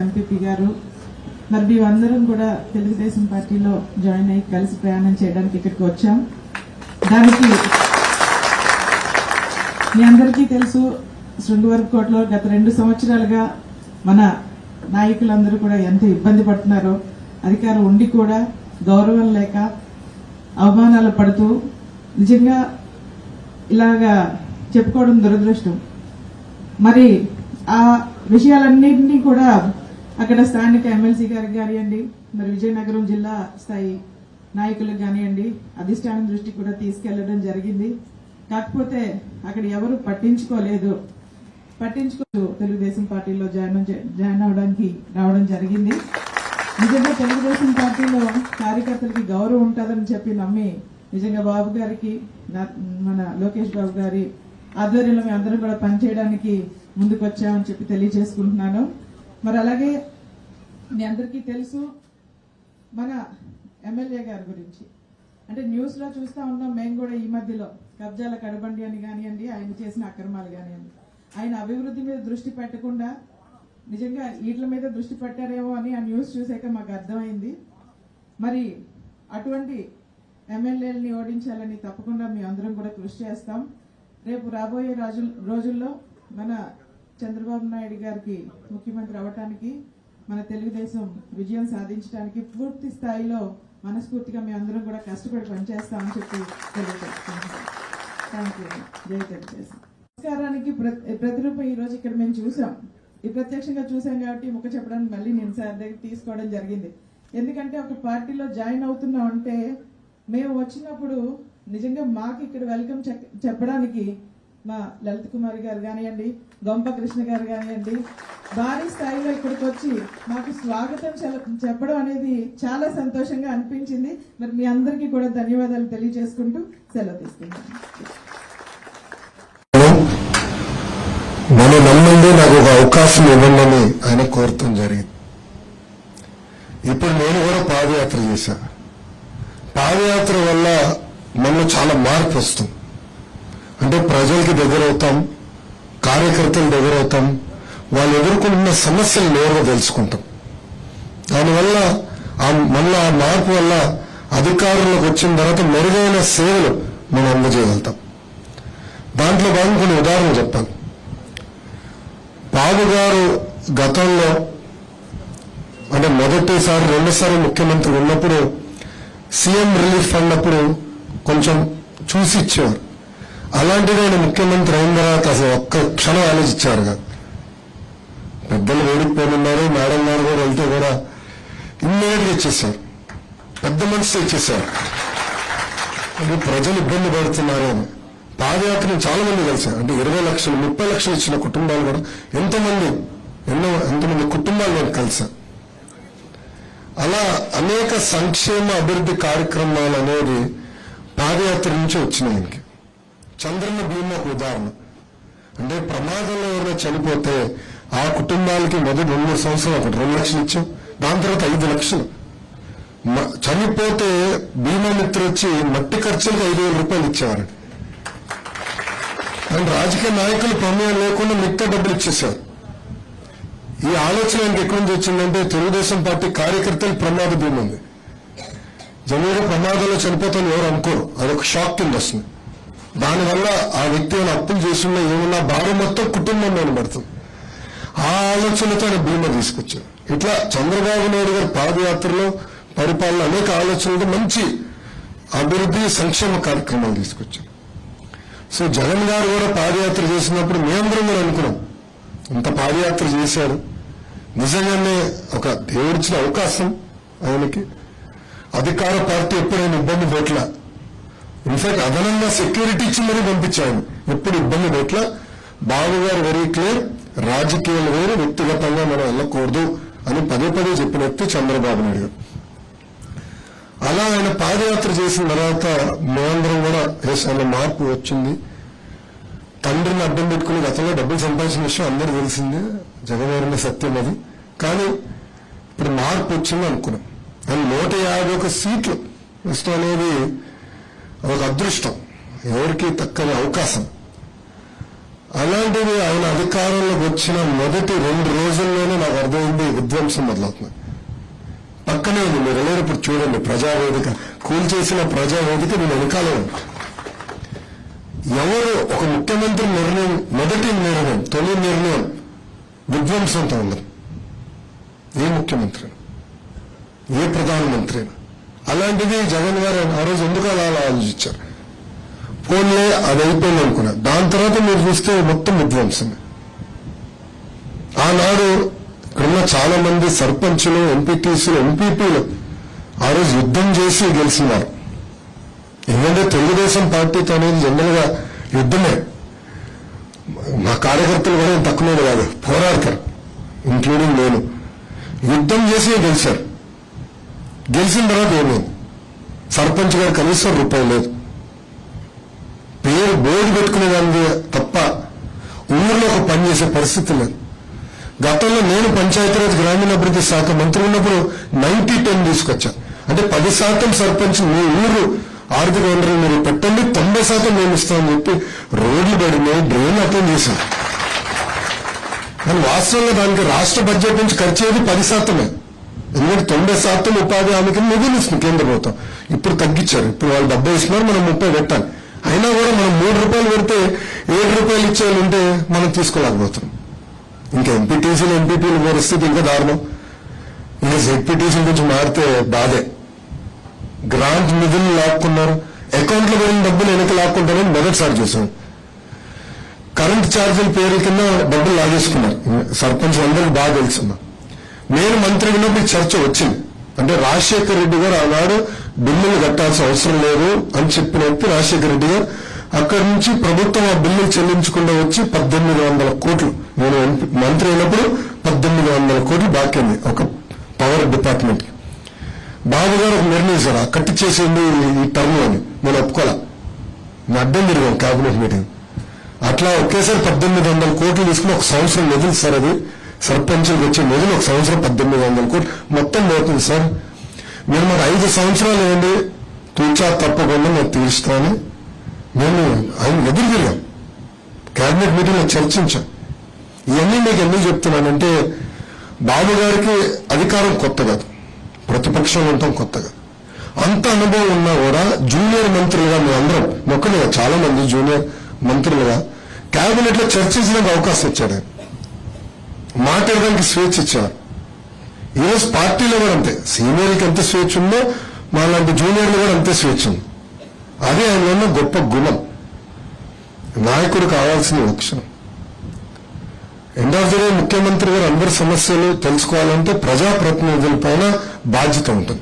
MPP గారు. మరి మేమందరం కూడా తెలుగుదేశం పార్టీలో జాయిన్ అయ్యి కలిసి ప్రయాణం చేయడానికి ఇక్కడికి వచ్చాం. దానికి మీ అందరికీ తెలుసు శృంగవరపుకోటలో గత రెండు సంవత్సరాలుగా మన నాయకులందరూ కూడా ఎంత ఇబ్బంది పడుతున్నారో అధికారం ఉండి కూడా గౌరవం లేక అవమానాలు పడుతూ నిజంగా ఇలాగా చెప్పుకోవడం దురదృష్టం. మరి ఆ విషయాలన్నింటినీ కూడా అక్కడ స్థానిక ఎమ్మెల్సీ గారికి కానివ్వండి మరి విజయనగరం జిల్లా స్థాయి నాయకులకు కానివ్వండి అధిష్టానం దృష్టికి కూడా తీసుకెళ్ళడం జరిగింది. కాకపోతే అక్కడ ఎవరు పట్టించుకోలేదు. పట్టించుకోలేదు. తెలుగుదేశం పార్టీలో జాయిన్ జాయిన్ అవడానికి రావడం జరిగింది. నిజంగా తెలుగుదేశం పార్టీలో కార్యకర్తలకి గౌరవం ఉంటుందని చెప్పి నమ్మి నిజంగా బాబు గారికి మన లోకేష్ బాబు గారి ఆధ్వర్యంలో మేము అందరం కూడా పనిచేయడానికి ముందుకు వచ్చామని చెప్పి తెలియజేసుకుంటున్నాను. మరి అలాగే మీ అందరికీ తెలుసు మన ఎమ్మెల్యే గారి గురించి. అంటే న్యూస్లో చూస్తూ చూస్తా ఉన్నాం మేము కూడా ఈ మధ్యలో కబ్జాల కడబండి అని కానివ్వండి ఆయన చేసిన అక్రమాలు కానివ్వండి. ఆయన అభివృద్ధి మీద దృష్టి పెట్టకుండా నిజంగా వీటి మీద దృష్టి పెట్టారేమో అని ఆ న్యూస్ చూసాక మాకు అర్థమైంది. మరి అటువంటి ఎమ్మెల్యేలని ఓడించాలని తప్పకుండా మీ అందరం కూడా కృషి చేస్తాం. రేపు రాబోయే రాజు రోజుల్లో మన చంద్రబాబు నాయుడు గారికి ముఖ్యమంత్రి అవ్వటానికి మన తెలుగుదేశం విజయం సాధించడానికి పూర్తి స్థాయిలో మనస్ఫూర్తిగా మీ అందరం కూడా కష్టపడి పనిచేస్తామని చెప్పి తెలియజేస్తున్నాం. థ్యాంక్ యూ జై తెలుగుదేశం. నమస్కారానికి ప్రతిరూపం ఈరోజు ఇక్కడ మేము చూసాం. ఈ ప్రత్యక్షంగా చూసాం కాబట్టి ముఖ చెప్పడానికి మళ్ళీ నేను సార్ దగ్గర తీసుకోవడం జరిగింది. ఎందుకంటే ఒక పార్టీలో జాయిన్ అవుతున్నాం అంటే మేము వచ్చినప్పుడు నిజంగా మాకు ఇక్కడ వెల్కమ్ చెప్పడానికి మా లలిత్ కుమార్ గారు కానివ్వండి గొంప కృష్ణ గారు కానివ్వండి భారీ స్థాయిలో ఇక్కడికి వచ్చి మాకు స్వాగతం చెల- చెప్పడం అనేది చాలా సంతోషంగా అనిపించింది. మరి మీ అందరికీ కూడా ధన్యవాదాలు తెలియజేసుకుంటూ సెలవు తీసుకుంటాను నన్ను నమ్మండి నాకు ఒక అవకాశం ఇవ్వండి అని ఆయన కోరటం జరిగింది. ఇప్పుడు నేను కూడా పాదయాత్ర చేశా. పాదయాత్ర వల్ల మనలో చాలా మార్పు వస్తుంది. అంటే ప్రజలకి దగ్గర అవుతాం కార్యకర్తలు దగ్గర అవుతాం వాళ్ళు ఎదుర్కొంటున్న సమస్యలు నేరుగా తెలుసుకుంటాం. దానివల్ల ఆ ఆ మార్పు వల్ల అధికారంలోకి వచ్చిన తర్వాత మెరుగైన సేవలు మనం అందజేయగలుగుతాం. దాంట్లో భాగం కొన్ని ఉదాహరణలు చెప్పాలి. బాబు గారు గతంలో అంటే మొదటిసారి రెండోసారి ముఖ్యమంత్రి ఉన్నప్పుడు సీఎం రిలీఫ్ ఫండ్ అప్పుడు కొంచెం చూసి ఇచ్చేవారు. అలాంటిది ఆయన ముఖ్యమంత్రి అయిన తర్వాత అసలు ఒక్క క్షణం ఆలోచించారు కాదు పెద్దలు వేడిపోయినారు మేడం గారు కూడా వెళ్తే కూడా ఇమ్మీడియట్గా ఇచ్చేసారు పెద్ద మనసు ఇచ్చేసారు అంటే ప్రజలు ఇబ్బంది పడుతున్నారు. అని పాదయాత్రను చాలా మంది కలిసారు అంటే ఇరవై లక్షలు ముప్పై లక్షలు ఇచ్చిన కుటుంబాలు కూడా ఎంతోమంది ఎన్నో ఎంతమంది కుటుంబాలు నేను కలిసా అలా అనేక సంక్షేమ అభివృద్ధి కార్యక్రమాలు అనేది పాదయాత్ర నుంచి వచ్చినాయి చంద్రన్న భీమా ఒక ఉదాహరణ. అంటే ప్రమాదంలో ఎవరైనా చనిపోతే ఆ కుటుంబాలకి మొదటి రెండు మూడు సంవత్సరాలు ఒకటి రెండు లక్షలు ఇచ్చాం. దాని తర్వాత ఐదు లక్షలు. మ- చనిపోతే బీమా మిత్ర వచ్చి మట్టి ఖర్చులకు ఐదు వేల రూపాయలు ఇచ్చేవారు. అండ్ రాజకీయ నాయకులు ప్రమేయం లేకుండా మిగతా డబ్బులు ఇచ్చేశారు. ఈ ఆలోచన ఆయనకి ఎక్కడి నుంచి వచ్చిందంటే తెలుగుదేశం పార్టీ కార్యకర్తలు ప్రమాద భీమా ఉంది. జనవరి ప్రమాదంలో చనిపోతాను ఎవరు అనుకోరు. అదొక షాక్ కింద వస్తుంది. దానివల్ల ఆ వ్యక్తి ఏమైనా అప్పులు చేస్తున్నా ఏమన్నా భారం మొత్తం కుటుంబం మీద పడుతుంది. ఆ ఆలోచనతో ఆయన బీమా తీసుకొచ్చారు ఇట్లా చంద్రబాబు నాయుడు గారి పాదయాత్రలో పరిపాలన అనేక ఆలోచనలతో మంచి అభివృద్ధి సంక్షేమ కార్యక్రమాలు తీసుకొచ్చారు సో జగన్ గారు కూడా పాదయాత్ర చేసినప్పుడు మేమందరం కూడా అనుకున్నాం ఇంత పాదయాత్ర చేశారు. నిజంగానే ఒక దేవుడిచ్చిన అవకాశం ఆయనకి. అధికార పార్టీ ఎప్పుడైనా ఇబ్బంది పెట్టలే? ఇన్ఫాక్ట్ అదనంగా సెక్యూరిటీ ఇచ్చి మరీ పంపించాను ఎప్పుడు ఇబ్బంది పెట్టలా బాబు గారు వెరీ క్లియర్ రాజకీయాలు వేరు. వ్యక్తిగతంగా మనం వెళ్ళకూడదు అని పదే పదే చెప్పిన వ్యక్తి చంద్రబాబు నాయుడు గారు. అలా ఆయన పాదయాత్ర చేసిన తర్వాత మేమందరం కూడా వేసాల మార్పు వచ్చింది. తండ్రిని అడ్డం పెట్టుకుని గతంలో డబ్బులు సంపాదించిన విషయం అందరూ తెలిసిందే. జగన్ సత్యం అది. కానీ ఇప్పుడు మార్పు వచ్చింది అనుకున్నాం. అండ్ నూట యాభై ఒక సీట్లు ఇష్టం అనేది ఒక అదృష్టం. ఎవరికి తక్కని అవకాశం. అలాంటిది ఆయన అధికారంలోకి వచ్చిన మొదటి రెండు రోజుల్లోనే నాకు అర్థమైంది విధ్వంసం మొదలవుతుంది. పక్కనే ఉంది మీరు వెళ్ళేటప్పుడు చూడండి ప్రజావేదిక. కూల్చేసిన ప్రజావేదిక నేను వెనకాలే ఎవరు ఒక ముఖ్యమంత్రి నిర్ణయం మొదటి నిర్ణయం తొలి నిర్ణయం విధ్వంసంతో ఉంది. ఏ ముఖ్యమంత్రి? ఏ ప్రధానమంత్రి? అలాంటిది జగన్ గారు ఆ రోజు ఎందుకు అలా ఆలోచించారు? ఫోన్లే అది అయిపోయింది అనుకున్నా. దాని తర్వాత మీరు చూస్తే మొత్తం విధ్వంసమే ఆనాడు ఇక్కడున్న చాలా మంది సర్పంచులు ఎంపీటీసీలు ఎంపీపీలు ఆ రోజు యుద్ధం చేసి గెలిచినారు. ఎందుకంటే తెలుగుదేశం పార్టీతో అనేది జనరల్గా యుద్ధమే. మా కార్యకర్తలు కూడా తక్కువ కాదు పోరాడతారు ఇంక్లూడింగ్ నేను. యుద్ధం చేసి గెలిచారు. గెలిచిన తర్వాత ఏమైంది సర్పంచ్ గారు కనీసం రూపాయి లేదు. పేరు బోర్డు పెట్టుకునే దాన్ని తప్ప ఊర్లో ఒక పని చేసే పరిస్థితి లేదు. గతంలో నేను పంచాయతీరాజ్ గ్రామీణాభివృద్ధి శాఖ మంత్రి ఉన్నప్పుడు నైన్టీ టెన్ తీసుకొచ్చా. అంటే పది శాతం సర్పంచ్ మీ ఊరు ఆర్థిక వనరులు మీరు పెట్టండి తొంభై శాతం మేము ఇస్తామని చెప్పి రోడ్లు పడినాయి డ్రైన్ అటెండ్ చేశాం కానీ వాస్తవంగా దానికి రాష్ట్ర బడ్జెట్ నుంచి ఖర్చు అయ్యేది పది శాతమే. ఎందుకంటే తొంభై శాతం ఉపాధి హామీకి నిధులు ఇస్తుంది కేంద్ర ప్రభుత్వం. ఇప్పుడు తగ్గించారు. ఇప్పుడు వాళ్ళు డెబ్బై ఇస్తున్నారు మనం ముప్పై పెట్టాలి. అయినా కూడా మనం మూడు రూపాయలు పెడితే ఏడు రూపాయలు ఇచ్చేయాలి ఉంటే మనం తీసుకోలేకపోతున్నాం. ఇంకా ఎంపీటీసీలు ఎంపీపీలు పరిస్థితి ఇంకా దారుణం. ఇంకా జెడ్పీటీసీల గురించి మారితే బాధే. గ్రాంట్ నిధులు లాక్కున్నారు. అకౌంట్లో పోయిన డబ్బులు వెనక లాక్కుంటారని మొదటిసారి చూసాం. కరెంట్ ఛార్జీల పేరు కింద డబ్బులు లాగేసుకున్నారు. సర్పంచ్ అందరికి బాగా తెలుసున్నారు నేను మంత్రి మీ చర్చ వచ్చింది. అంటే రాజశేఖర రెడ్డి గారు ఆనాడు బిల్లులు కట్టాల్సిన అవసరం లేదు అని చెప్పిన వ్యక్తి రాజశేఖర రెడ్డి గారు అక్కడి నుంచి ప్రభుత్వం ఆ బిల్లులు చెల్లించకుండా వచ్చి పద్దెనిమిది వందల కోట్లు. నేను మంత్రి అయినప్పుడు పద్దెనిమిది వందల కోట్లు బాకింది ఒక పవర్ డిపార్ట్మెంట్కి. బాబు గారు ఒక నిర్ణయించారు ఆ కట్టి చేసేయండి ఈ టర్మ్ అని. నేను ఒప్పుకోలే. నేను అడ్డం తిరిగాం కేబినెట్ మీటింగ్ అట్లా ఒకేసారి పద్దెనిమిది వందల కోట్లు తీసుకుని ఒక సంవత్సరం నిధులు సార్ అది. సర్పంచులకు వచ్చే నిధులు ఒక సంవత్సరం పద్దెనిమిది వందల కోట్లు. మొత్తం పోతుంది సార్. మీరు మరి ఐదు సంవత్సరాలు ఏంటి తూచా తప్పకుండా నేను తీరుస్తాను నేను ఆయన ఎదురు తిరిగాం. కేబినెట్ మీటింగ్లో చర్చించాం. ఇవన్నీ మీకు ఎందుకు చెప్తున్నానంటే బాబు గారికి అధికారం కొత్త కాదు. ప్రతిపక్షం ఉండటం కొత్తగా అంత అనుభవం ఉన్నా కూడా జూనియర్ మంత్రులుగా మీ అందరం మొక్కలుగా చాలా మంది జూనియర్ మంత్రులుగా కేబినెట్లో చర్చించడానికి అవకాశం ఇచ్చాడు ఆయన. మాట్లాడడానికి స్వేచ్ఛ ఇచ్చారు. ఈరోజు పార్టీలో కూడా అంతే. సీనియర్కి ఎంత స్వేచ్ఛ ఉందో మాలాంటి జూనియర్లు కూడా అంతే స్వేచ్ఛ ఉంది. అదే ఆయన ఉన్న గొప్ప గుణం. నాయకుడు కావాల్సిన లక్షణం ఎండ్ ఆఫ్ ది డే ముఖ్యమంత్రి గారు అందరి సమస్యలు తెలుసుకోవాలంటే ప్రజాప్రతినిధుల పైన బాధ్యత ఉంటుంది.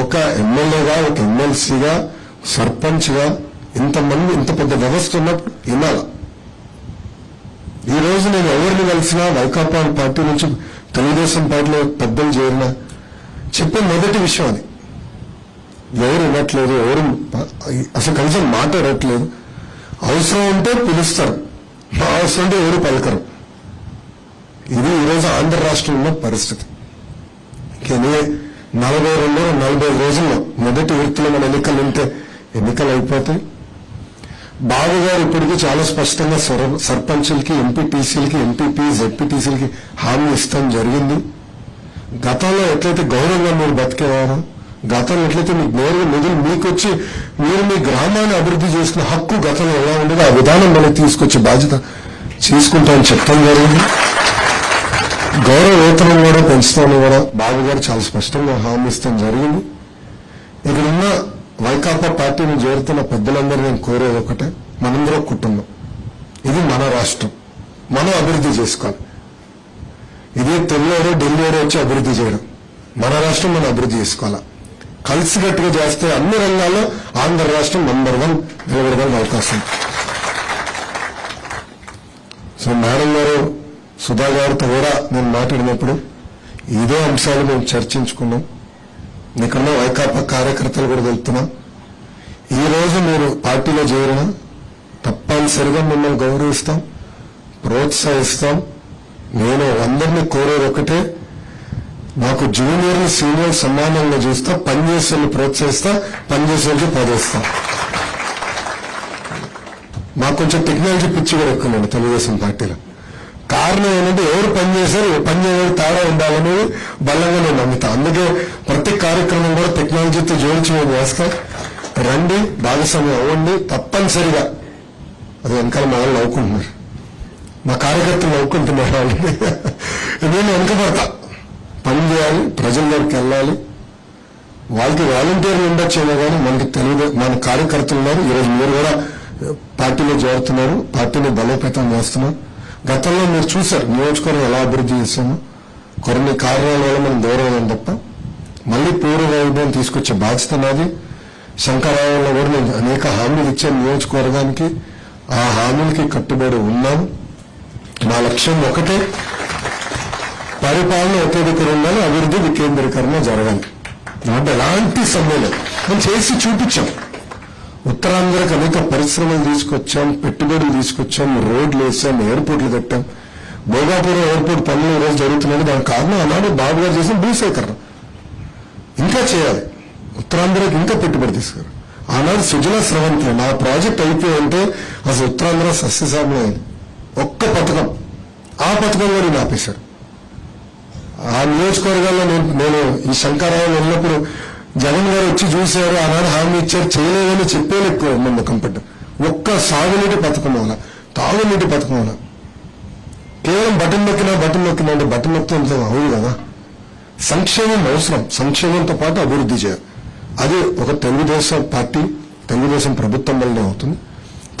ఒక ఎమ్మెల్యేగా ఒక ఎమ్మెల్సీగా సర్పంచ్గా ఇంతమంది ఇంత పెద్ద వ్యవస్థ ఉన్నప్పుడు వినాల? ఈ రోజు నేను ఎవరిని కలిసినా వైకాపా పార్టీ నుంచి తెలుగుదేశం పార్టీలో పెద్దలు చేరినా చెప్పే మొదటి విషయం అది. ఎవరు వినట్లేదు ఎవరు అసలు కనీసం మాట్లాడట్లేదు అవసరం ఉంటే పిలుస్తారు. అవసరం ఉంటే ఎవరు పలకరు. ఇది ఈరోజు ఆంధ్ర రాష్ట్రంలో పరిస్థితి. కానీ నలభై రెండు నలభై రోజుల్లో మొదటి వృత్తిలో మన ఎన్నికలు ఉంటే ఎన్నికలు అయిపోతాయి. బాబు గారు ఇప్పటికీ చాలా స్పష్టంగా సొర- సర్పంచులకి ఎంపీటీసీలకి ఎంపీపీ జెడ్పీటీసీలకి హామీ ఇస్తాం జరిగింది. గతంలో ఎట్లయితే గౌరవంగా మీరు బతికేవారు గతంలో ఎట్లయితే మీకు నేరుగా నిధులు మీకు వచ్చి మీరు మీ గ్రామాన్ని అభివృద్ధి చేసిన హక్కు గతంలో ఎలా ఉండేదో ఆ విధానం మనకి తీసుకొచ్చే బాధ్యత తీసుకుంటామని చెప్పడం జరిగింది. గౌరవ వేతనం కూడా పెంచుతామని కూడా బాబు గారు చాలా స్పష్టంగా హామీ ఇస్తాం జరిగింది. ఇక్కడున్న వైకాపా పార్టీని చేరుతున్న పెద్దలందరూ నేను కోరేది ఒకటే మనందరూ కుటుంబం. ఇది మన రాష్ట్రం. మనం అభివృద్ధి చేసుకోవాలి. ఇది తెల్లవారు ఢిల్లీ వచ్చి అభివృద్ధి చేయడం. మన రాష్ట్రం మనం అభివృద్ధి చేసుకోవాలి? కలిసికట్టుగా చేస్తే అన్ని రంగాల్లో ఆంధ్ర రాష్ట్రం నంబర్ వన్ నిలబడగల అవకాశం. సో మేడం గారు సుధా గారితో కూడా నేను మాట్లాడినప్పుడు ఇదే అంశాలు మేము చర్చించుకున్నాం. మీకున్న వైకాపా కార్యకర్తలు కూడా వెళ్తున్నాం ఈ రోజు మీరు పార్టీలో చేరిన తప్పనిసరిగా మిమ్మల్ని గౌరవిస్తాం ప్రోత్సహిస్తాం. నేను అందరినీ కోరేది ఒకటే నాకు జూనియర్ సీనియర్ సమానంగా చూస్తా పనిచేసేళ్ళు ప్రోత్సహిస్తా పనిచేసేళ్ళకి పదేస్తా మాకు కొంచెం టెక్నాలజీ పిచ్చి కూడా ఎక్కువ తెలుగుదేశం పార్టీలో. కారణం ఏంటంటే ఎవరు పని చేశారు పని చేయడం తేడా ఉండాలనేది బలంగా నేను నమ్ముతా. అందుకే ప్రతి కార్యక్రమం కూడా టెక్నాలజీతో జోడించే మేము రండి భాగస్వామ్యం అవ్వండి తప్పనిసరిగా అది వెనకాల మొదలు నవ్వుకుంటున్నారు. మా కార్యకర్తలు నవ్వుకుంటున్నారు వాళ్ళు. నేను వెనకబడతా. పని చేయాలి ప్రజల దగ్గరికి వెళ్ళాలి. వాళ్ళకి వాలంటీర్లు ఉండొచ్చేమో కానీ మనకి తెలియదు. మన కార్యకర్తలు ఉన్నారు. ఈరోజు మీరు కూడా పార్టీలో చేరుతున్నారు. పార్టీని బలోపేతం చేస్తున్నారు. గతంలో మీరు చూశారు నియోజకవర్గం ఎలా అభివృద్ధి చేశాము కొన్ని కారణాల వల్ల మనం దూరం తప్ప మళ్ళీ పూర్వ వైభవం తీసుకొచ్చే బాధ్యత నాది. శంకరావులో కూడా నేను అనేక హామీలు ఇచ్చాను నియోజకవర్గానికి. ఆ హామీలకి కట్టుబడి ఉన్నాను. నా లక్ష్యం ఒకటే పరిపాలన ఒకే దగ్గర ఉండాలి అభివృద్ధి వికేంద్రీకరణ జరగాలి. అంటే ఎలాంటి సమ్మెలు మనం చేసి చూపించాం. ఉత్తరాంధ్రకు అనేక పరిశ్రమలు తీసుకొచ్చాం పెట్టుబడులు తీసుకొచ్చాం రోడ్లు వేసాం ఎయిర్పోర్ట్లు కట్టాం. భోగాపురం ఎయిర్పోర్ట్ పనులు ఈరోజు జరుగుతున్నాయి. దానికి కారణం ఆనాడు బాబు గారు చేసిన భూసేకరణ. ఇంకా చేయాలి. ఉత్తరాంధ్రకి ఇంకా పెట్టుబడి తీసుకురు ఆనాడు సుజల స్రవంతి నా ప్రాజెక్ట్ అయిపోయింటే అసలు ఉత్తరాంధ్ర సస్యశామలం అయింది. ఒక్క పథకం. ఆ పథకం కూడా నేను ఆపేశారు ఆ నియోజకవర్గాల్లో నేను నేను ఈ శంకరావు వెళ్ళినప్పుడు జగన్ గారు వచ్చి చూశారు ఆనాడు హామీ ఇచ్చారు చేయలేదని చెప్పేది ఎక్కువ నమ్మకం పడ్డారు ఒక్క సాగునీటి పథకం వల్ల తాగునీటి పథకం వల్ల. కేవలం బటన్ నొక్కినా బటన్ నొక్కినా అంటే బటన్ నొక్కితే అవును కదా? సంక్షేమం అవసరం. సంక్షేమంతో పాటు అభివృద్ధి చేయాలి. అది ఒక తెలుగుదేశం పార్టీ తెలుగుదేశం ప్రభుత్వం వల్లనే అవుతుంది.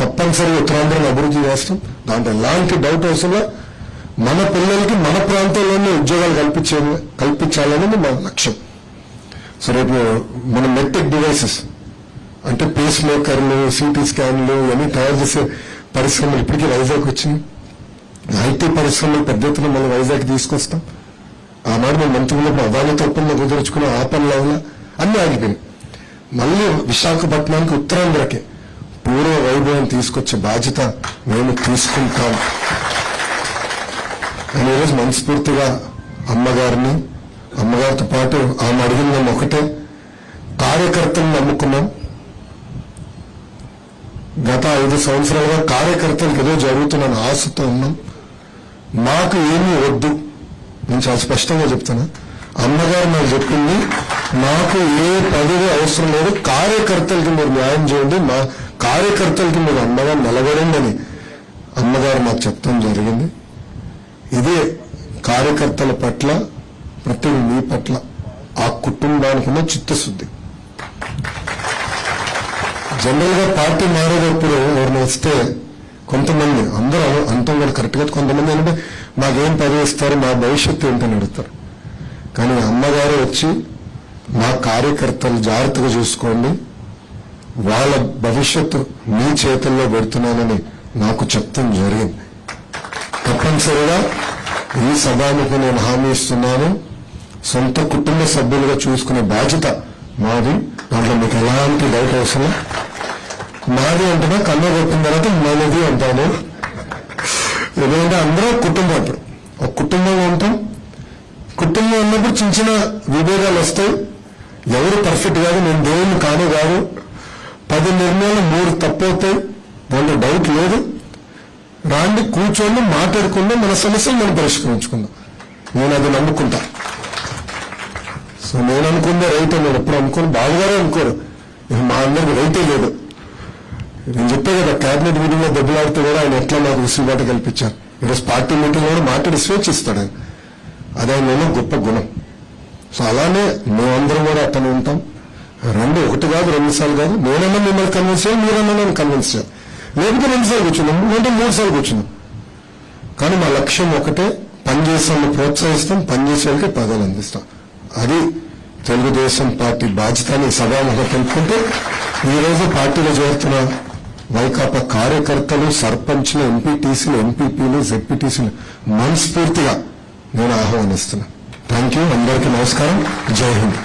తప్పనిసరిగా ఉత్తరాంధ్రను అభివృద్ధి చేస్తాం. దాంట్లో ఎలాంటి డౌట్ అవసరం మన పిల్లలకి మన ప్రాంతంలోనే ఉద్యోగాలు కల్పించే కల్పించాలనేది మన లక్ష్యం. సో రేపు మన మెట్రిక్ డివైసెస్ అంటే పేస్ మేకర్లు సిటీ స్కాన్లు ఇవన్నీ తయారు చేసే పరిశ్రమలు ఇప్పటికీ వైజాగ్ వచ్చినాయి. ఐటీ పరిశ్రమలు పెద్ద ఎత్తున మనం వైజాగ్ తీసుకొస్తాం. ఆనాడు మేము మంత్రులకు ఉన్నప్పుడు అదానితో ఒప్పందం కుదుర్చుకున్న ఆ పనుల వల్ల అన్ని ఆగిపోయినాయి. మళ్ళీ విశాఖపట్నానికి ఉత్తరాంధ్రకే పూర్వ వైభవం తీసుకొచ్చే బాధ్యత మేము తీసుకుంటాం. నేను ఈరోజు మనస్ఫూర్తిగా అమ్మగారిని అమ్మగారితో పాటు ఆమె అడిగిందాం ఒకటే కార్యకర్తలను నమ్ముకున్నాం. గత ఐదు సంవత్సరాలుగా కార్యకర్తలకు ఏదో జరుగుతున్న ఆశతో ఉన్నాం. మాకు ఏమీ వద్దు. నేను చాలా స్పష్టంగా చెప్తున్నా. అమ్మగారు నాకు చెప్పింది నాకు ఏ పదవి అవసరం లేదు. కార్యకర్తలకి మీరు న్యాయం చేయండి. మా కార్యకర్తలకి మీరు అండగా నిలబడండి అని అమ్మగారు మాకు చెప్తాం జరిగింది. ఇదే కార్యకర్తల పట్ల ప్రతి మీ పట్ల ఆ కుటుంబానికి చిత్తశుద్ధి. జనరల్గా పార్టీ మారేటప్పుడు ఎవరిని వస్తే కొంతమంది అందరూ అంతం కూడా కరెక్ట్గా కొంతమంది అంటే మాకేం పదవి మా భవిష్యత్తు ఏంటని అడుగుతారు. కానీ అమ్మగారు వచ్చి మా కార్యకర్తలు జాగ్రత్తగా చూసుకోండి. వాళ్ళ భవిష్యత్తు మీ చేతుల్లో పెడుతున్నానని నాకు చెప్తాం జరిగింది. తప్పనిసరిగా ఈ సభానికి నేను హామీ ఇస్తున్నాను. సొంత కుటుంబ సభ్యులుగా చూసుకునే బాధ్యత మాది. దాంట్లో మీకు ఎలాంటి డౌట్ అవసరం మాది అంటేనే కన్ను కొట్టిన తర్వాత మనది అంటాను ఎందుకంటే అందరూ కుటుంబం ఇప్పుడు. ఒక కుటుంబంలో ఉంటాం కుటుంబం ఉన్నప్పుడు చిన్న చిన్న విభేదాలు వస్తాయి. ఎవరు పర్ఫెక్ట్ కాదు నేను దేవుని కాను కాదు. పది నిర్ణయాలు మూడు తప్పవుతాయి. దాంట్లో డౌట్ లేదు. రాండి కూర్చొని మాట్లాడుకుందాం మన సమస్యలు మనం పరిష్కరించుకుందాం. నేను అది నమ్ముకుంటా. సో నేను అనుకుందే రైట్ నేను ఎప్పుడు అనుకోను. బావగారే అనుకోరు. మా అందరికి రైటే లేదు. నేను చెప్పే కదా కేబినెట్ మీటింగ్లో దెబ్బలాడితే కూడా ఆయన ఎట్లా నాకు విసులుబాటు కల్పించారు. ఈరోజు పార్టీ మీటింగ్ కూడా మాట్లాడి స్వేచ్ఛ ఇస్తాడు ఆయన. అదే నేను గొప్ప గుణం. సో అలానే మేమందరం కూడా అట్టనే ఉంటాం. రెండు ఒకటి కాదు రెండు సార్లు కాదు. నేనన్నా మిమ్మల్ని కన్విన్స్ చేయాలి మీరన్నా నన్ను కన్విన్స్ చేయాలి. లేకపోతే రెండు సార్లు కూర్చున్నాం లేదంటే మూడు సార్లు కూర్చున్నాం. కానీ మా లక్ష్యం ఒకటే పనిచేసే ప్రోత్సహిస్తాం పనిచేసే వాళ్ళకి పదవులు అందిస్తాం. అది తెలుగుదేశం పార్టీ బాధ్యతని సభాముఖ తెలుపుకుంటూ ఈ రోజు పార్టీలో చేరుతున్న వైకాపా కార్యకర్తలు సర్పంచ్లు ఎంపీటీసీలు ఎంపీపీలు జెడ్పీటీసీలు మనస్ఫూర్తిగా నేను ఆహ్వానిస్తున్నా. థ్యాంక్ యూ అందరికీ నమస్కారం. జై హింద్.